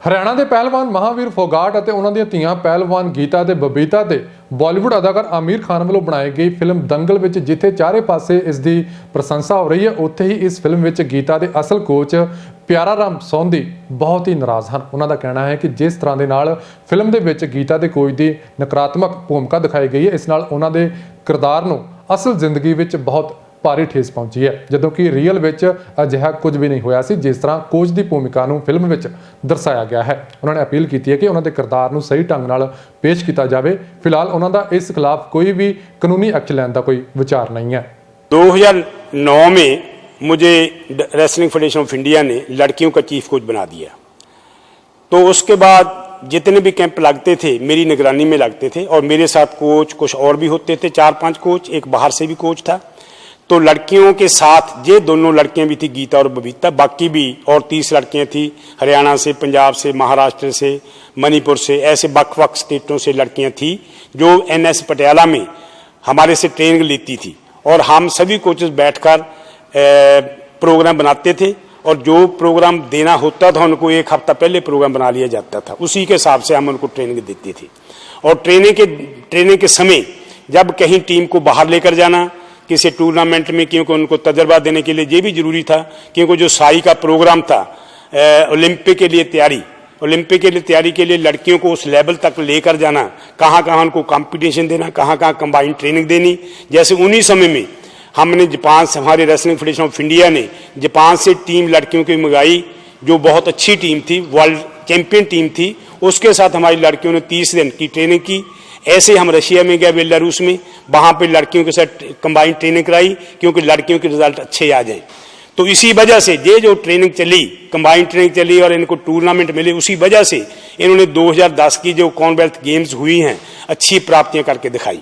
ਹਰਿਆਣਾ ਦੇ ਪਹਿਲਵਾਨ ਮਹਾਵੀਰ ਫੋਗਾਟ ਅਤੇ ਉਹਨਾਂ ਦੀਆਂ ਧੀਆਂ ਪਹਿਲਵਾਨ ਗੀਤਾ ਤੇ ਬਬੀਤਾ ਤੇ ਬਾਲੀਵੁੱਡ ਅਦਾਕਾਰ ਆਮੀਰ ਖਾਨ ਵੱਲੋਂ ਬਣਾਈ ਗਈ ਫਿਲਮ ਦੰਗਲ ਵਿੱਚ ਜਿੱਥੇ ਚਾਰੇ ਪਾਸੇ ਇਸ ਦੀ ਪ੍ਰਸ਼ੰਸਾ ਹੋ ਰਹੀ ਹੈ, ਉੱਥੇ ਹੀ ਇਸ ਫਿਲਮ ਵਿੱਚ ਗੀਤਾ ਦੇ ਅਸਲ ਕੋਚ ਪਿਆਰਾ ਰਾਮ ਸੌਂਦੀ ਬਹੁਤ ਹੀ ਨਾਰਾਜ਼ ਹਨ। ਉਹਨਾਂ ਦਾ ਕਹਿਣਾ ਹੈ ਕਿ ਜਿਸ ਤਰ੍ਹਾਂ ਦੇ ਨਾਲ ਫਿਲਮ ਦੇ ਵਿੱਚ ਗੀਤਾ ਦੇ ਕੋਚ ਦੀ ਨਕਾਰਾਤਮਕ ਭੂਮਿਕਾ ਦਿਖਾਈ ਗਈ ਹੈ, ਇਸ ਨਾਲ ਉਹਨਾਂ ਦੇ ਕਿਰਦਾਰ ਨੂੰ ਅਸਲ ਜ਼ਿੰਦਗੀ ਵਿੱਚ ਬਹੁਤ ਭਾਰੀ ਠੇਸ ਪਹੁੰਚੀ ਹੈ ਜਦੋਂ ਕਿ ਰੀਅਲ ਵਿੱਚ ਅਜਿਹਾ ਕੁਝ ਵੀ ਨਹੀਂ ਹੋਇਆ ਸੀ ਜਿਸ ਤਰ੍ਹਾਂ ਕੋਚ ਦੀ ਭੂਮਿਕਾ ਨੂੰ ਫਿਲਮ ਵਿੱਚ ਦਰਸਾਇਆ ਗਿਆ ਹੈ ਉਹਨਾਂ ਨੇ ਅਪੀਲ ਕੀਤੀ ਹੈ ਕਿ ਉਹਨਾਂ ਦੇ ਕਿਰਦਾਰ ਨੂੰ ਸਹੀ ਢੰਗ ਨਾਲ ਪੇਸ਼ ਕੀਤਾ ਜਾਵੇ ਫਿਲਹਾਲ ਉਹਨਾਂ ਦਾ ਇਸ ਖਿਲਾਫ ਕੋਈ ਵੀ ਕਾਨੂੰਨੀ ਐਕਸ਼ਨ ਲੈਣ ਦਾ ਕੋਈ ਵਿਚਾਰ ਨਹੀਂ ਹੈ 2009 में मुझे रेसलिंग फेडरेशन ऑफ इंडिया ने लड़कियों का चीफ कोच बना दिया तो उसके बाद जितने भी कैंप लगते थे मेरी निगरानी में लगते थे और मेरे साथ कोच कुछ और भी होते थे चार पांच कोच एक बाहर से भी कोच था तो लड़कियों के साथ, ये दोनों लड़कियाँ भी थी गीता और बबीता, बाकी भी और तीस लड़कियाँ थी हरियाणा से, पंजाब से, महाराष्ट्र से, मणिपुर से, ऐसे बख बख स्टेटों से लड़कियाँ थी जो एनएस पटियाला में हमारे से ट्रेनिंग लेती थी। और हम सभी कोचेस बैठकर प्रोग्राम बनाते थे और जो प्रोग्राम देना होता था, उनको एक हफ़्ता पहले प्रोग्राम बना लिया जाता था। उसी के हिसाब से हम उनको ट्रेनिंग देते थे। और ट्रेनिंग के ट्रेनिंग के समय जब कहीं टीम को बाहर लेकर जाना किसी टूर्नामेंट में क्योंकि उनको तजर्बा देने के लिए, ये भी ज़रूरी था क्योंकि जो साई का प्रोग्राम था ओलंपिक के लिए तैयारी, ओलंपिक के लिए तैयारी के लिए लड़कियों को उस लेवल तक लेकर जाना कहाँ कहाँ उनको कंपटीशन देना कहाँ कहाँ कंबाइंड ट्रेनिंग देनी। जैसे उन्हीं समय में हमने जापान से, हमारे रेसलिंग फेडरेशन ऑफ़ इंडिया ने जापान से टीम लड़कियों की मंगाई, जो बहुत अच्छी टीम थी वर्ल्ड चैंपियन टीम थी, उसके साथ हमारी लड़कियों ने तीस दिन की ट्रेनिंग की ऐसे हम रशिया में गए, बेलारूस में। वहाँ पे लड़कियों के साथ कंबाइंड ट्रेनिंग कराई, क्योंकि लड़कियों के रिज़ल्ट अच्छे आ जाए। तो इसी वजह से ये जो ट्रेनिंग चली कंबाइंड ट्रेनिंग चली और इनको टूर्नामेंट मिले, उसी वजह से इन्होंने 2010 की जो कॉमनवेल्थ गेम्स हुई हैं, अच्छी प्राप्तियाँ करके दिखाई।